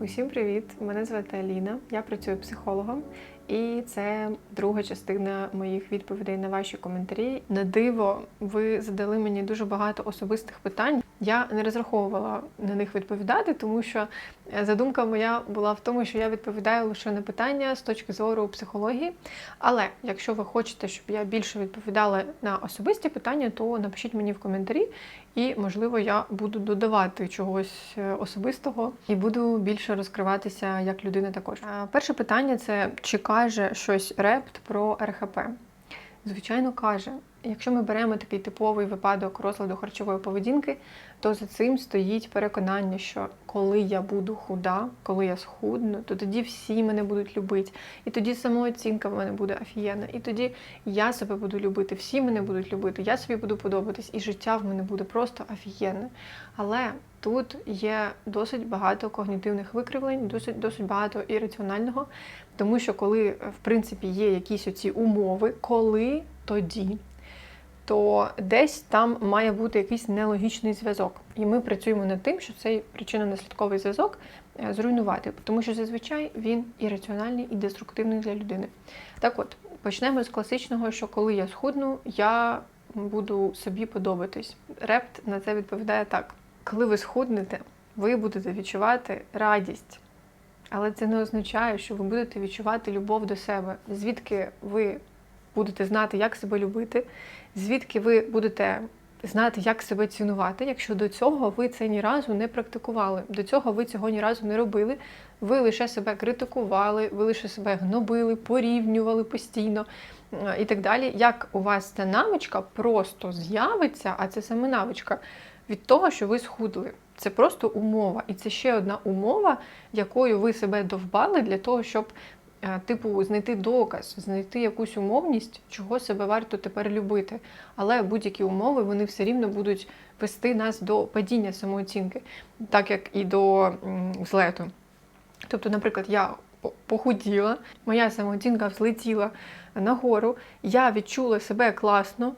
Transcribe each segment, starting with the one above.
Усім привіт! Мене звати Аліна. Я працюю психологом, і це друга частина моїх відповідей на ваші коментарі. На диво, ви задали мені дуже багато особистих питань. Я не розраховувала на них відповідати, тому що е, задумка моя була в тому, що я відповідаю лише на питання з точки зору психології. Але якщо ви хочете, щоб я більше відповідала на особисті питання, то напишіть мені в коментарі, і можливо я буду додавати чогось е, особистого і буду більше розкриватися як людина також. Е, Перше питання це чи каже щось репт про РХП? Звичайно, каже. Якщо ми беремо такий типовий випадок розладу харчової поведінки, то за цим стоїть переконання, що коли я буду худа, коли я схудну, то тоді всі мене будуть любити. І тоді самооцінка в мене буде офігенна. І тоді я себе буду любити, всі мене будуть любити, я собі буду подобатись, і життя в мене буде просто офігенне. Але тут є досить багато когнітивних викривлень, досить досить багато ірраціонального, тому що коли в принципі є якісь оці умови, коли тоді то десь там має бути якийсь нелогічний зв'язок. І ми працюємо над тим, що цей причинно-наслідковий зв'язок е, зруйнувати, тому що зазвичай він ірраціональний і деструктивний для людини. Так от, почнемо з класичного, що коли я схудну, я буду собі подобатись. Репт на це відповідає так: коли ви схуднете, ви будете відчувати радість. Але це не означає, що ви будете відчувати любов до себе, звідки ви будете знати, як себе любити, звідки ви будете знати, як себе цінувати, якщо до цього ви це ні разу не практикували, до цього ви цього ні разу не робили. Ви лише себе критикували, ви лише себе гнобили, порівнювали постійно е, і так далі. Як у вас ця навичка просто з'явиться, а це саме навичка від того, що ви схудли. Це просто умова. І це ще одна умова, якою ви себе довбали для того, щоб типу знайти доказ, знайти якусь умовність, чого себе варто тепер любити. Але будь-які умови вони все рівно будуть вести нас до падіння самооцінки, так як і до м, злету. Тобто, наприклад, я похуділа, моя самооцінка взлетіла нагору, я відчула себе класно.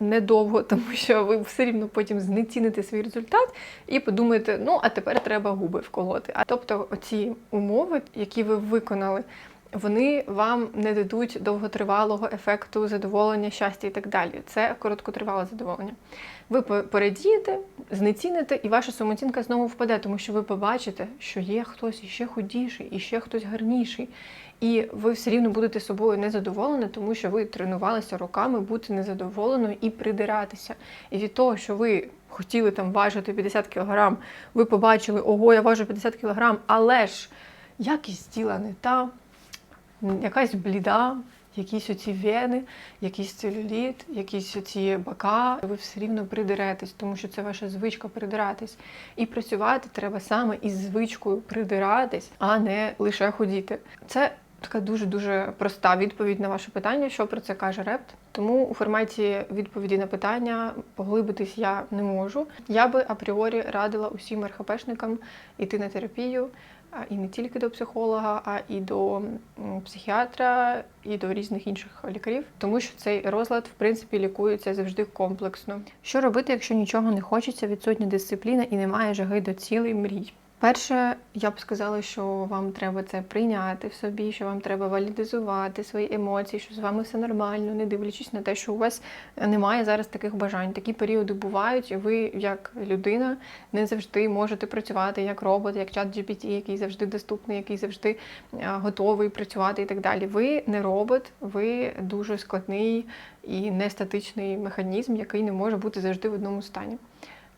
Недовго, тому що ви все рівно потім знеціните свій результат і подумаєте, ну а тепер треба губи вколоти. А тобто, оці умови, які ви виконали, вони вам не дадуть довготривалого ефекту задоволення, щастя і так далі. Це короткотривале задоволення. Ви порадієте, знеціните, і ваша самооцінка знову впаде, тому що ви побачите, що є хтось іще худіший, і ще хтось гарніший. І ви все рівно будете собою незадоволені, тому що ви тренувалися роками бути незадоволеною і придиратися. І від того, що ви хотіли там важити 50 кг, ви побачили, ого, я важу 50 кг, але ж якість тіла не та, якась бліда, якісь оці вени, якийсь целюліт, якісь оці бока, ви все рівно придеретесь, тому що це ваша звичка придиратись. І працювати треба саме із звичкою придиратись, а не лише ходіти. Це така дуже-дуже проста відповідь на ваше питання, що про це каже репт. Тому у форматі відповіді на питання поглибитись я не можу. Я би апріорі радила усім РХПшникам йти на терапію, і не тільки до психолога, а і до психіатра, і до різних інших лікарів, тому що цей розлад, в принципі, лікується завжди комплексно. Що робити, якщо нічого не хочеться, відсутня дисципліна і немає жаги до цілей мрій? Перше, я б сказала, що вам треба це прийняти в собі, що вам треба валідизувати свої емоції, що з вами все нормально, не дивлячись на те, що у вас немає зараз таких бажань. Такі періоди бувають, і ви, як людина, не завжди можете працювати як робот, як чат GPT, який завжди доступний, який завжди е, готовий працювати і так далі. Ви не робот, ви дуже складний і не статичний механізм, який не може бути завжди в одному стані.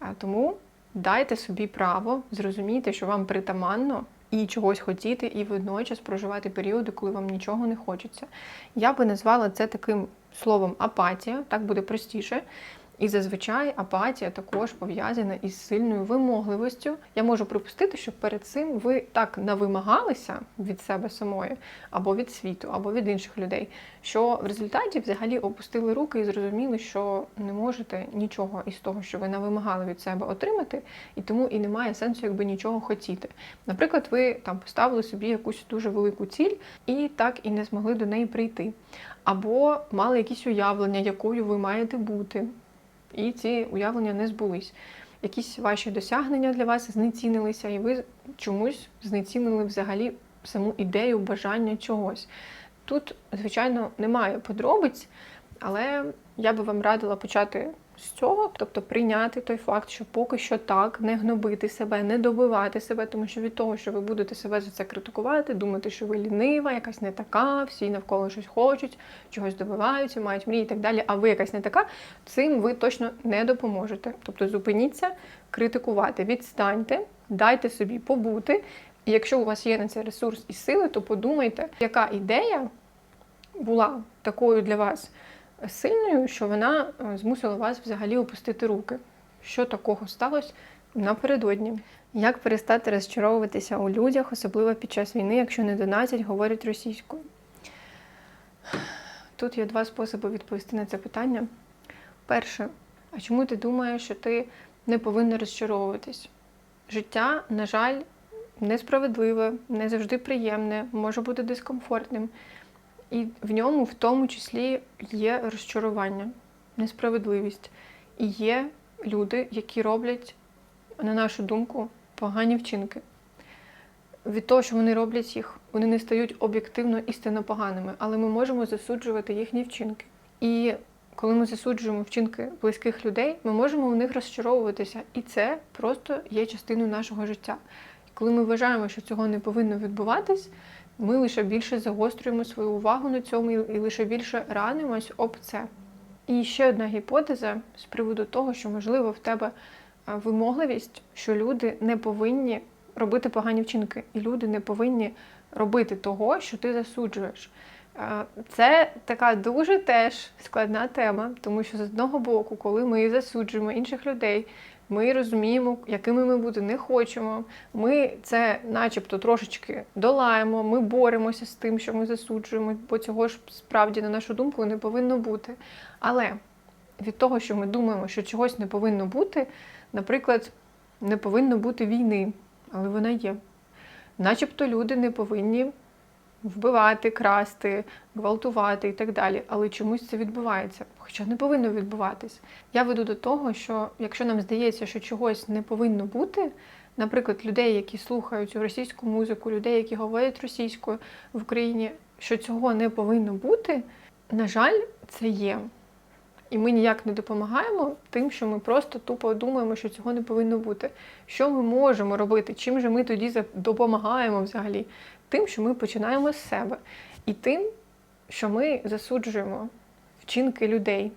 А Тому дайте собі право зрозуміти, що вам притаманно і чогось хотіти, і водночас проживати періоди, коли вам нічого не хочеться. Я би назвала це таким словом апатія, так буде простіше. І зазвичай апатія також пов'язана із сильною вимогливістю. Я можу припустити, що перед цим ви так навимагалися від себе самої, або від світу, або від інших людей, що в результаті взагалі опустили руки і зрозуміли, що не можете нічого із того, що ви навимагали від себе отримати, і тому і немає сенсу, якби нічого хотіти. Наприклад, ви там поставили собі якусь дуже велику ціль і так і не змогли до неї прийти. Або мали якісь уявлення, якою ви маєте бути і ці уявлення не збулись. якісь ваші досягнення для вас знецінилися, і ви чомусь знецінили взагалі саму ідею бажання чогось. Тут, звичайно, немає подробиць, але я би вам радила почати з цього, тобто прийняти той факт, що поки що так, не гнобити себе, не добивати себе, тому що від того, що ви будете себе за це критикувати, думати, що ви лінива, якась не така, всі навколо щось хочуть, чогось добиваються, мають мрії і так далі, а ви якась не така, цим ви точно не допоможете. Тобто зупиніться, критикувати, відстаньте, дайте собі побути. І якщо у вас є на це ресурс і сили, то подумайте, яка ідея була такою для вас сильною, що вона е, змусила вас взагалі опустити руки. Що такого сталося напередодні? Як перестати розчаровуватися у людях, особливо під час війни, якщо не донатять, говорять російською? Тут є два способи відповісти на це питання. Перше, а чому ти думаєш, що ти не повинна розчаровуватись? Життя, на жаль, несправедливе, не завжди приємне, може бути дискомфортним. І в ньому, в тому числі, є розчарування, несправедливість. І є люди, які роблять, на нашу думку, погані вчинки. Від того, що вони роблять їх, вони не стають об'єктивно істинно поганими, але ми можемо засуджувати їхні вчинки. І коли ми засуджуємо вчинки близьких людей, ми можемо в них розчаровуватися. І це просто є частиною нашого життя. Коли ми вважаємо, що цього не повинно відбуватись, ми лише більше загострюємо свою увагу на цьому і лише більше ранимось об це. І ще одна гіпотеза з приводу того, що, можливо, в тебе вимогливість, що люди не повинні робити погані вчинки, і люди не повинні робити того, що ти засуджуєш. Це така дуже теж складна тема, тому що з одного боку, коли ми засуджуємо інших людей, ми розуміємо, якими ми бути не хочемо. Ми це, начебто, трошечки долаємо, ми боремося з тим, що ми засуджуємо, бо цього ж справді, на нашу думку, не повинно бути. Але від того, що ми думаємо, що чогось не повинно бути, наприклад, не повинно бути війни, але вона є. Начебто люди не повинні вбивати, красти, гвалтувати і так далі. Але чомусь це відбувається, хоча не повинно відбуватись. Я веду до того, що якщо нам здається, що чогось не повинно бути, наприклад, людей, які слухають російську музику, людей, які говорять російською в Україні, що цього не повинно бути, на жаль, це є. І ми ніяк не допомагаємо тим, що ми просто тупо думаємо, що цього не повинно бути. Що ми можемо робити? Чим же ми тоді допомагаємо взагалі? Тим, що ми починаємо з себе, і тим, що ми засуджуємо вчинки людей.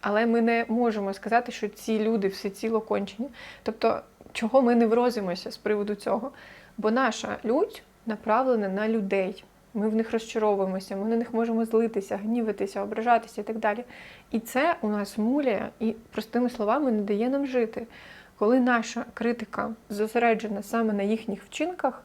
Але ми не можемо сказати, що ці люди все ціло кончені. Тобто, чого ми не врозимося з приводу цього? Бо наша лють направлена на людей. Ми в них розчаровуємося, ми на них можемо злитися, гнівитися, ображатися і так далі. І це у нас муляє і, простими словами, не дає нам жити. Коли наша критика зосереджена саме на їхніх вчинках,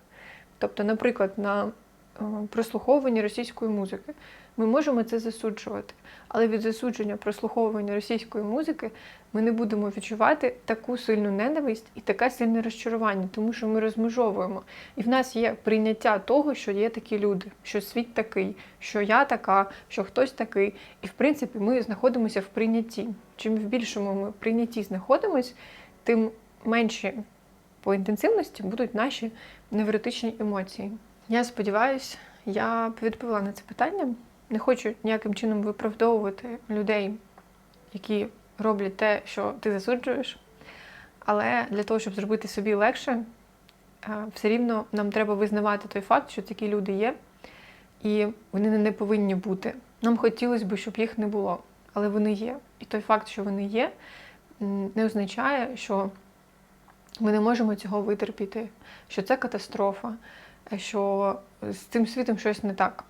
тобто, наприклад, на е, прослуховуванні російської музики, ми можемо це засуджувати. Але від засудження прослуховування російської музики ми не будемо відчувати таку сильну ненависть і таке сильне розчарування, тому що ми розмежовуємо. І в нас є прийняття того, що є такі люди, що світ такий, що я така, що хтось такий. І в принципі ми знаходимося в прийнятті. Чим в більшому ми прийнятті знаходимось, тим менші по інтенсивності будуть наші невротичні емоції. Я сподіваюся, я відповіла на це питання. Не хочу ніяким чином виправдовувати людей, які роблять те, що ти засуджуєш. Але для того, щоб зробити собі легше, е, все рівно нам треба визнавати той факт, що такі люди є, і вони не повинні бути. Нам хотілося б, щоб їх не було, але вони є. І той факт, що вони є, не означає, що ми не можемо цього витерпіти, що це катастрофа, що з цим світом щось не так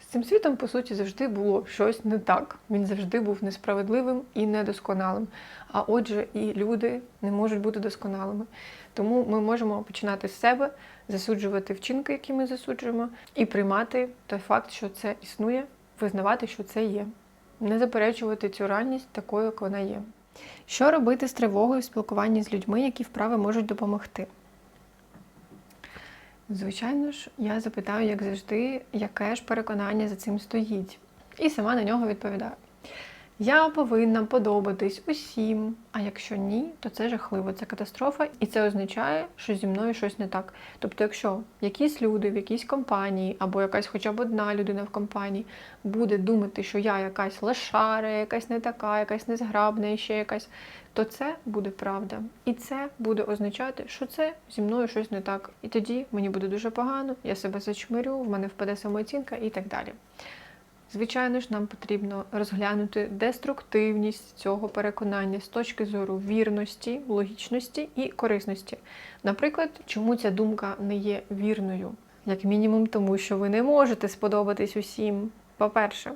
З цим світом, по суті, завжди було щось не так. Він завжди був несправедливим і недосконалим. А отже, і люди не можуть бути досконалими. Тому ми можемо починати з себе, засуджувати вчинки, які ми засуджуємо, і приймати той факт, що це існує, визнавати, що це є. Не заперечувати цю реальність такою, як вона є. Що робити з тривогою в спілкуванні з людьми, які вправи можуть допомогти? Звичайно ж, я запитаю, як завжди, яке ж переконання за цим стоїть. І сама на нього відповідаю. Я повинна подобатись усім. А якщо ні, то це жахливо, це катастрофа, і це означає, що зі мною щось не так. Тобто, якщо якісь люди в якійсь компанії, або якась хоча б одна людина в компанії буде думати, що я якась лошара, якась не така, якась незграбна, і ще якась, то це буде правда. І це буде означати, що це зі мною щось не так. І тоді мені буде дуже погано, я себе зачмирю, в мене впаде самооцінка і так далі. Звичайно ж, нам потрібно розглянути деструктивність цього переконання з точки зору вірності, логічності і корисності. Наприклад, чому ця думка не є вірною? Як мінімум, тому що ви не можете сподобатись усім. По-перше,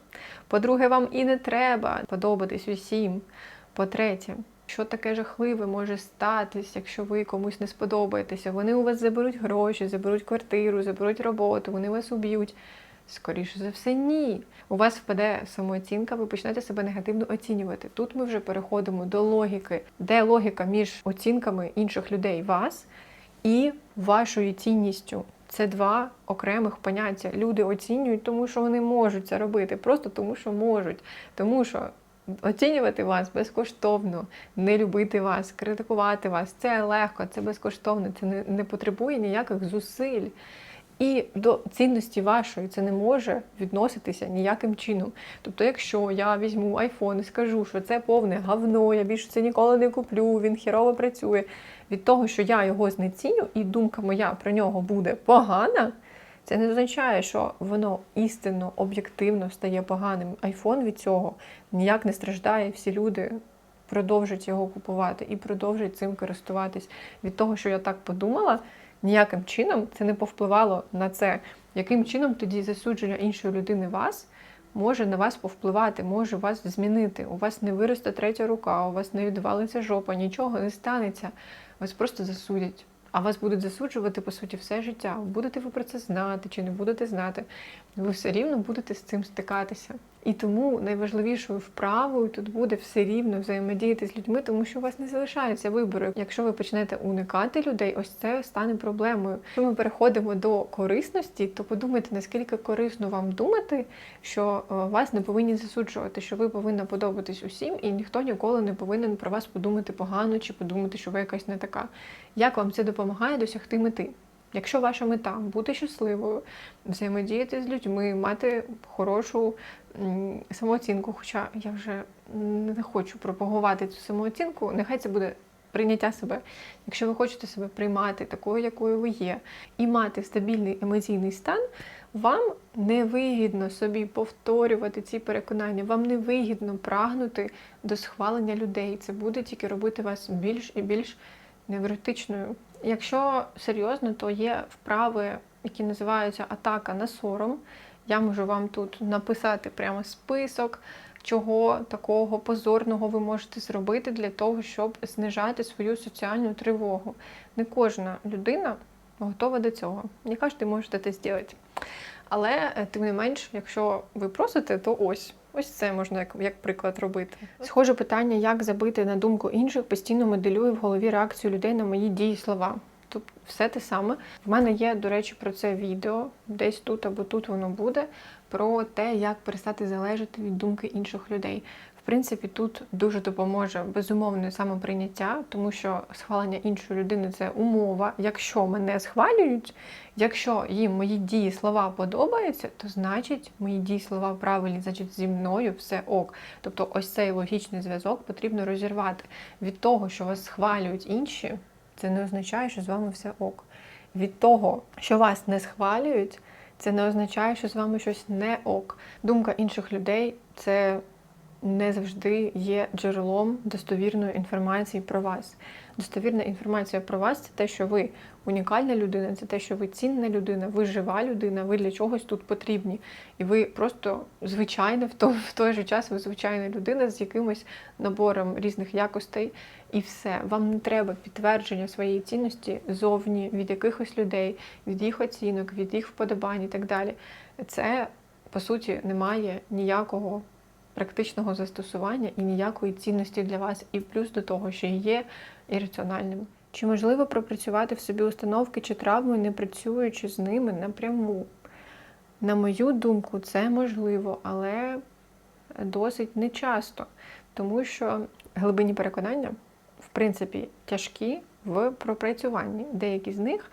по-друге, вам і не треба подобатись усім. По-третє, що таке жахливе може статись, якщо ви комусь не сподобаєтеся? Вони у вас заберуть гроші, заберуть квартиру, заберуть роботу, вони вас уб'ють. Скоріше за все, ні. У вас впаде самооцінка, ви почнете себе негативно оцінювати. Тут ми вже переходимо до логіки, де логіка між оцінками інших людей вас і вашою цінністю. Це два окремих поняття. Люди оцінюють, тому що вони можуть це робити, просто тому що можуть. Тому що оцінювати вас безкоштовно, не любити вас, критикувати вас це легко, це безкоштовно, це не, не потребує ніяких зусиль. І до цінності вашої це не може відноситися ніяким чином. Тобто, якщо я візьму айфон і скажу, що це повне говно, я більше це ніколи не куплю, він хірово працює. Від того, що я його знеціню, і думка моя про нього буде погана, це не означає, що воно істинно, об'єктивно стає поганим. Айфон від цього ніяк не страждає, всі люди. Продовжать його купувати і продовжать цим користуватись. Від того, що я так подумала, ніяким чином це не повпливало на це, яким чином тоді засудження іншої людини вас може на вас повпливати, може вас змінити. У вас не виросте третя рука, у вас не відвалиться жопа, нічого не станеться. Вас просто засудять. А вас будуть засуджувати, по суті, все життя. Будете ви про це знати чи не будете знати, ви все рівно будете з цим стикатися. І тому найважливішою вправою тут буде все рівно взаємодіяти з людьми, тому що у вас не залишається вибору. Якщо ви почнете уникати людей, ось це стане проблемою. Якщо ми переходимо до корисності, то подумайте, наскільки корисно вам думати, що е, вас не повинні засуджувати, що ви повинні подобатись усім, і ніхто ніколи не повинен про вас подумати погано чи подумати, що ви якась не така. Як вам це допомагає досягти мети? Якщо ваша мета бути щасливою, взаємодіяти з людьми, мати хорошу самооцінку, хоча я вже не хочу пропагувати цю самооцінку, нехай це буде прийняття себе. Якщо ви хочете себе приймати такою, якою ви є, і мати стабільний емоційний стан, вам не вигідно собі повторювати ці переконання, вам не вигідно прагнути до схвалення людей. Це буде тільки робити вас більш і більш невротичною. Якщо серйозно, то є вправи, які називаються атака на сором. Я можу вам тут написати прямо список, чого такого позорного ви можете зробити для того, щоб знижати свою соціальну тривогу. Не кожна людина готова до цього. Не кожен може це зробити. Але, е, тим не менш, якщо ви просите, то ось. Ось це можна як як приклад робити. Схоже питання, як забити на думку інших, постійно моделюю в голові реакцію людей на мої дії слова. Тобто все те саме. В мене є, до речі, про це відео, десь тут або тут воно буде, про те, як перестати залежати від думки інших людей принципі, тут дуже допоможе безумовне самоприйняття, тому що схвалення іншої людини це умова. Якщо мене схвалюють, якщо їм мої дії слова подобаються, то значить мої дії слова правильні, значить зі мною все ок. Тобто, ось цей логічний зв'язок потрібно розірвати. Від того, що вас схвалюють інші, це не означає, що з вами все ок. Від того, що вас не схвалюють, це не означає, що з вами щось не ок. Думка інших людей це не завжди є джерелом достовірної інформації про вас. Достовірна інформація про вас це те, що ви унікальна людина, це те, що ви цінна людина, ви жива людина, ви для чогось тут потрібні. І ви просто звичайно в той, в той же час ви звичайна людина з якимось набором різних якостей, і все. Вам не треба підтвердження своєї цінності зовні від якихось людей, від їх оцінок, від їх вподобань і так далі. Це по суті немає ніякого практичного застосування і ніякої цінності для вас, і плюс до того, що є ірраціональним. Чи можливо пропрацювати в собі установки чи травми, не працюючи з ними напряму? На мою думку, це можливо, але досить нечасто, тому що глибинні переконання, в принципі, тяжкі в пропрацюванні. Деякі з них,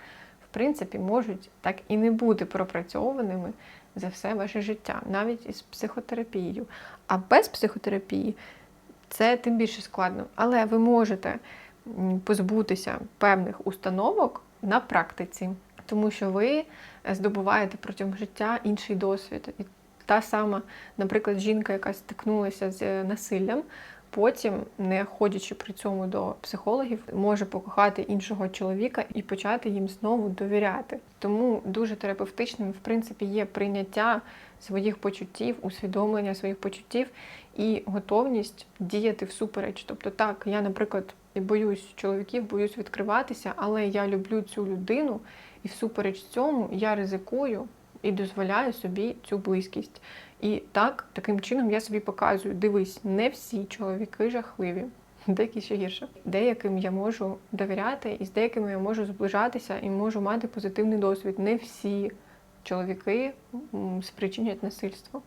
в принципі, можуть так і не бути пропрацьованими за все ваше життя, навіть із психотерапією. А без психотерапії це тим більше складно. Але ви можете позбутися певних установок на практиці, тому що ви здобуваєте протягом життя інший досвід. І та сама, наприклад, жінка, яка стикнулася з е, насиллям, потім, не ходячи при цьому до психологів, може покохати іншого чоловіка і почати їм знову довіряти. Тому дуже терапевтичним, в принципі, є прийняття своїх почуттів, усвідомлення своїх почуттів і готовність діяти всупереч. Тобто, так, я, наприклад, боюсь чоловіків, боюсь відкриватися, але я люблю цю людину, і всупереч цьому я ризикую і дозволяю собі цю близькість. І так, таким чином я собі показую: дивись, не всі чоловіки жахливі, деякі ще гірше. Деяким я можу довіряти, і з деякими я можу зближатися і можу мати позитивний досвід. Не всі чоловіки спричинять насильство.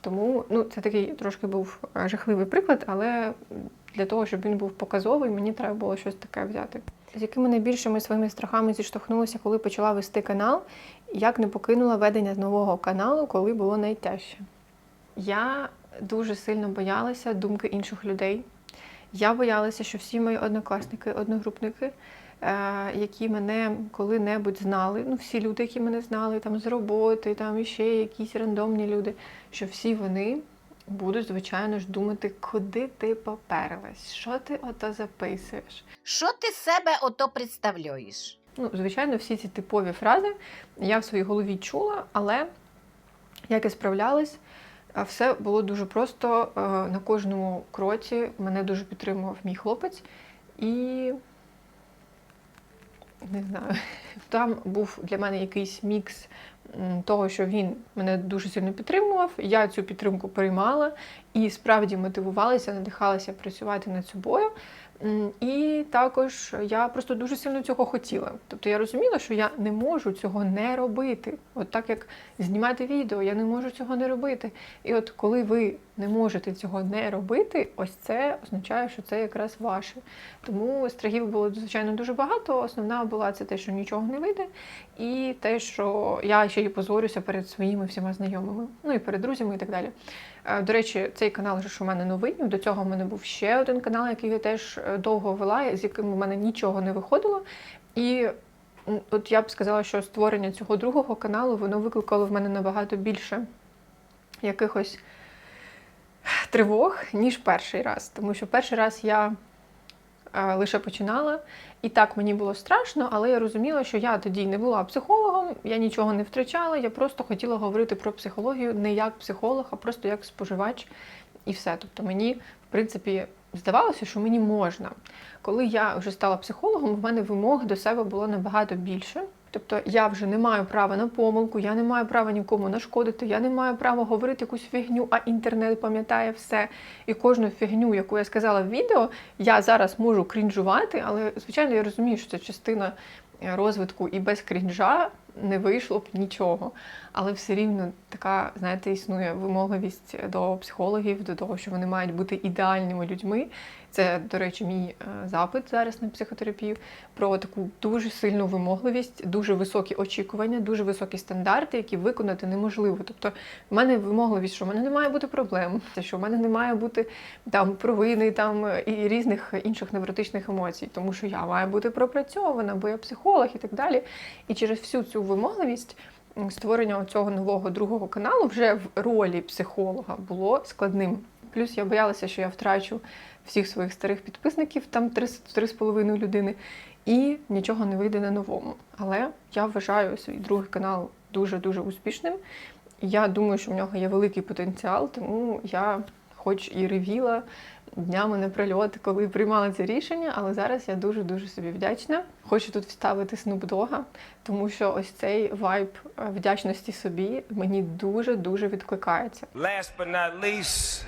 Тому ну, це такий трошки був е, жахливий приклад, але для того, щоб він був показовий, мені треба було щось таке взяти. З якими найбільшими своїми страхами зіштовхнулася, коли почала вести канал, як не покинула ведення нового каналу, коли було найтяжче. Я дуже сильно боялася думки інших людей. Я боялася, що всі мої однокласники, одногрупники, е, які мене коли-небудь знали, ну всі люди, які мене знали, там з роботи, там іще якісь рандомні люди, що всі вони будуть, звичайно ж, думати, куди ти поперлась, що ти ото записуєш. Що ти себе ото представляєш? Ну, звичайно, всі ці типові фрази я в своїй голові чула, але як я справлялась, все було дуже просто. Е, На кожному кроці мене дуже підтримував мій хлопець, і не знаю, там був для мене якийсь мікс того, що він мене дуже сильно підтримував. Я цю підтримку приймала і справді мотивувалася, надихалася працювати над собою. І також я просто дуже сильно цього хотіла. Тобто я розуміла, що я не можу цього не робити. От так як знімати відео, я не можу цього не робити. І от коли ви не можете цього не робити, ось це означає, що це якраз ваше. Тому страхів було звичайно дуже багато. Основна була це те, що нічого не вийде, і те, що я ще й позорюся перед своїми всіма знайомими, ну і перед друзями, і так далі. Е, До речі, цей канал ж у мене новий. До цього в мене був ще один канал, який я теж е, довго вела, з яким у мене нічого не виходило. І от я б сказала, що створення цього другого каналу воно викликало в мене набагато більше якихось тривог, ніж перший раз. Тому що перший раз я е, лише починала, і так мені було страшно, але я розуміла, що я тоді не була психологом, я нічого не втрачала, я просто хотіла говорити про психологію не як психолог, а просто як споживач і все. Тобто мені, в принципі, здавалося, що мені можна. Коли я вже стала психологом, в мене вимог до себе було набагато більше. Тобто я вже не маю права на помилку, я не маю права нікому нашкодити, я не маю права говорити якусь фігню, а інтернет пам'ятає все. І кожну фігню, яку я сказала в відео, я зараз можу крінжувати, але звичайно я розумію, що це частина е, розвитку і без крінжа не вийшло б нічого. Але все рівно така, знаєте, існує вимогливість до психологів, до того, що вони мають бути ідеальними людьми. Це, до речі, мій е, запит зараз на психотерапію про таку дуже сильну вимогливість, дуже високі очікування, дуже високі стандарти, які виконати неможливо. Тобто, в мене вимогливість, що в мене не має бути проблем, що в мене не має бути там провини там і різних інших невротичних емоцій, тому що я маю бути пропрацьована, бо я психолог і так далі. І через всю цю вимогливість створення цього нового другого каналу вже в ролі психолога було складним. Плюс я боялася, що я втрачу всіх своїх старих підписників, там 3,5 людини, і нічого не вийде на новому. Але я вважаю свій другий канал дуже-дуже успішним. Я думаю, що в нього є великий потенціал, тому я, хоч і ревіла днями напрольот, коли приймала це рішення, але зараз я дуже-дуже собі вдячна. Хочу тут вставити Dogg, тому що ось цей вайб е, вдячності собі мені дуже-дуже відкликається. Last but not least,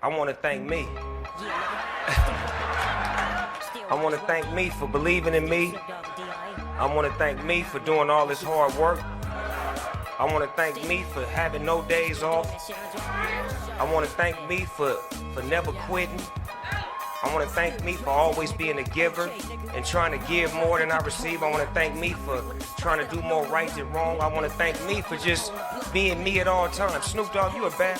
I want to thank me. I want to thank me for believing in me. I want to thank me for doing all this hard work. I want to thank me for having no days off. I want to thank me for, for never quitting. I want to thank me for always being a giver and trying to give more than I receive. I want to thank me for trying to do more right than wrong. I want to thank me for just being me at all times. Snoop Dogg, you a bad.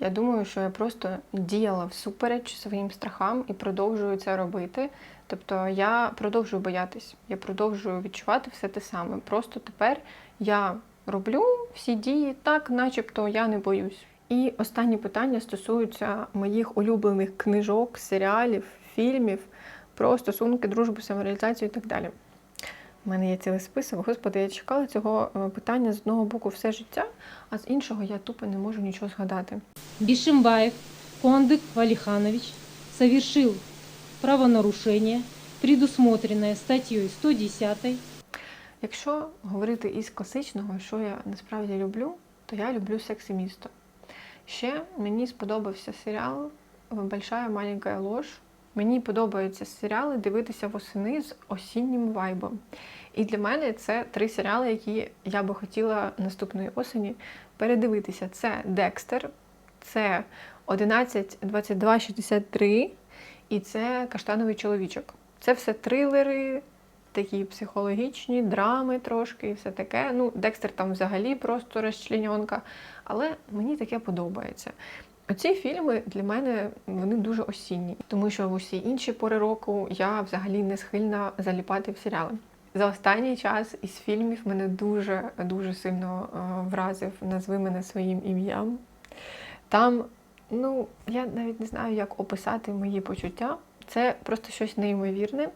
Я думаю, що я просто діяла всупереч своїм страхам і продовжую це робити. Тобто я продовжую боятись, я продовжую відчувати все те саме. Просто тепер я роблю всі дії так, начебто я не боюсь. І останні питання стосуються моїх улюблених книжок, серіалів, фільмів про стосунки, дружбу, самореалізацію і так далі. У мене є цілий список. Господи, я чекала цього е, питання з одного боку все життя, а з іншого я тупо не можу нічого згадати. Бишимбаев Куандык Валиханович совершил правонарушение, предусмотренное статьей 110 Якщо говорити із класичного, що я насправді люблю, то я люблю секс і місто. Ще мені сподобався серіал Большая маленька ложь. Мені подобаються серіали дивитися восени з осіннім вайбом. І для мене це три серіали, які я би хотіла наступної осені передивитися. Це Декстер, це 11, 22, 63 і це Каштановий чоловічок. Це все трилери, такі психологічні, драми трошки і все таке. Ну, Декстер там взагалі просто розчленьонка, але мені таке подобається. Оці фільми для мене вони дуже осінні, тому що в усі інші пори року я взагалі не схильна заліпати в серіали. За останній час із фільмів мене дуже дуже сильно е, вразив назви мене своїм ім'ям. Там, ну я навіть не знаю, як описати мої почуття. Це просто щось неймовірне.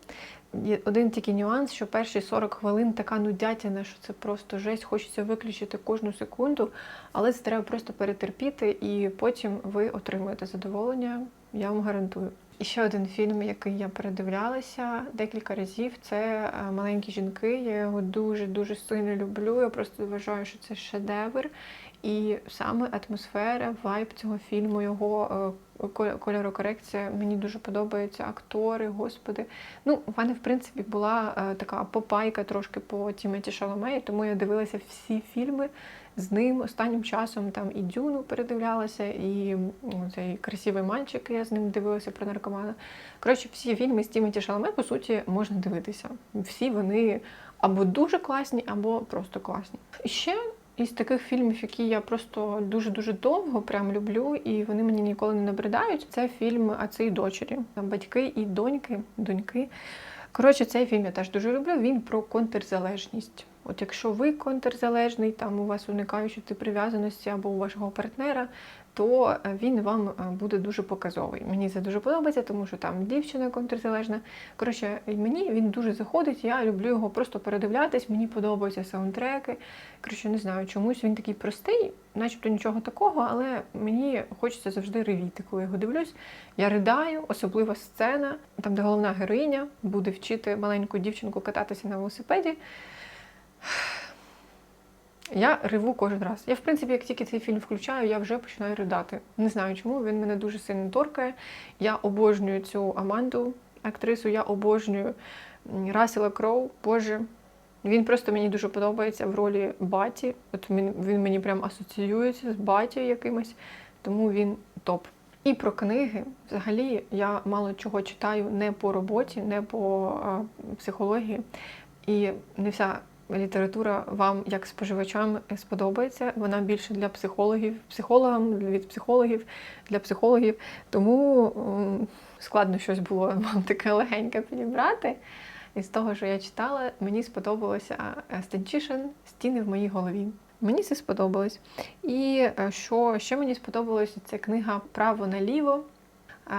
Є один тільки нюанс, що перші 40 хвилин така нудятіна, що це просто жесть, хочеться виключити кожну секунду, але це треба просто перетерпіти, і потім ви отримуєте задоволення, я вам гарантую. І ще один фільм, який я передивлялася декілька разів, це е, Маленькі жінки. Я його дуже дуже сильно люблю. Я просто вважаю, що це шедевр. І саме атмосфера, вайб цього фільму, його е, кольорокорекція мені дуже подобаються. Актори, господи. Ну, в мене, в принципі, була е, така попайка трошки по Тімоті Шаломеї, тому я дивилася всі фільми з ним останнім часом. Там і Дюну передивлялася, і цей красивий мальчик, я з ним дивилася про наркомана. Коротше, всі фільми з Тімоті Шаломе, по суті, можна дивитися. Всі вони або дуже класні, або просто класні. Ще із таких фільмів, які я просто дуже-дуже довго прям люблю, і вони мені ніколи не набридають, це фільм Отці і дочері. Батьки і доньки, доньки. Коротше, цей фільм я теж дуже люблю. Він про контрзалежність. От якщо ви контрзалежний, там у вас уникаючи ті прив'язаності або у вашого партнера, то е, він вам е, буде дуже показовий. Мені це дуже подобається, тому що там дівчина контрзалежна. Коротше, мені він дуже заходить. Я люблю його просто передивлятись. Мені подобаються саундтреки. Коротше, не знаю, чомусь він такий простий, начебто нічого такого, але мені хочеться завжди ревіти, коли його дивлюсь. Я ридаю, особлива сцена, там, де головна героїня буде вчити маленьку дівчинку кататися на велосипеді. Я реву кожен раз. Я, в принципі, як тільки цей фільм включаю, я вже починаю ридати. Не знаю чому, він мене дуже сильно торкає. Я обожнюю цю Аманду, актрису, я обожнюю м, Рассела Кроу. Боже, він просто мені дуже подобається в ролі Баті. От він, він мені прям асоціюється з Баті якимось, тому він топ. І про книги. Взагалі я мало чого читаю не по роботі, не по а, психології. І не вся література вам, як споживачам, сподобається. Вона більше для психологів, психологам, від психологів, для психологів. Тому складно щось було вам таке легеньке підібрати. І з того, що я читала, мені сподобалося Стенчишин Стіни в моїй голові. Мені це сподобалось. І е, що ще мені сподобалось, це книга Право наліво.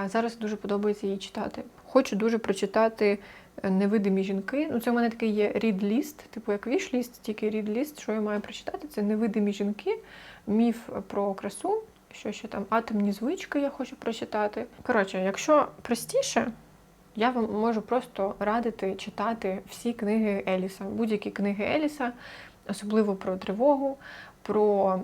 Зараз дуже подобається її читати. Хочу дуже прочитати Невидимі жінки. Ну, це в мене такий є рід-ліст, типу як віш-ліст, тільки рід-ліст. Що я маю прочитати? Це Невидимі жінки, міф про красу. Що ще там? Атомні звички я хочу прочитати. Коротше, якщо простіше, я вам можу просто радити читати всі книги Еліса, будь-які книги Еліса, особливо про тривогу, про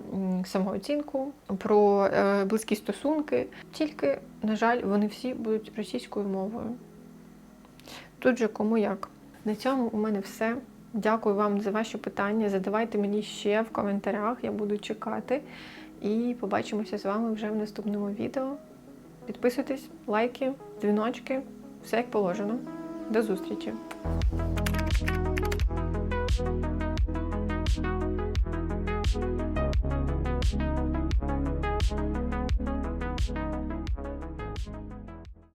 самооцінку, про е, близькі стосунки. Тільки, на жаль, вони всі будуть російською мовою. Тут же кому як. На цьому у мене все. Дякую вам за ваші питання. Задавайте мені ще в коментарях, я буду чекати. І побачимося з вами вже в наступному відео. Підписуйтесь, лайки, дзвіночки, все як положено. До зустрічі!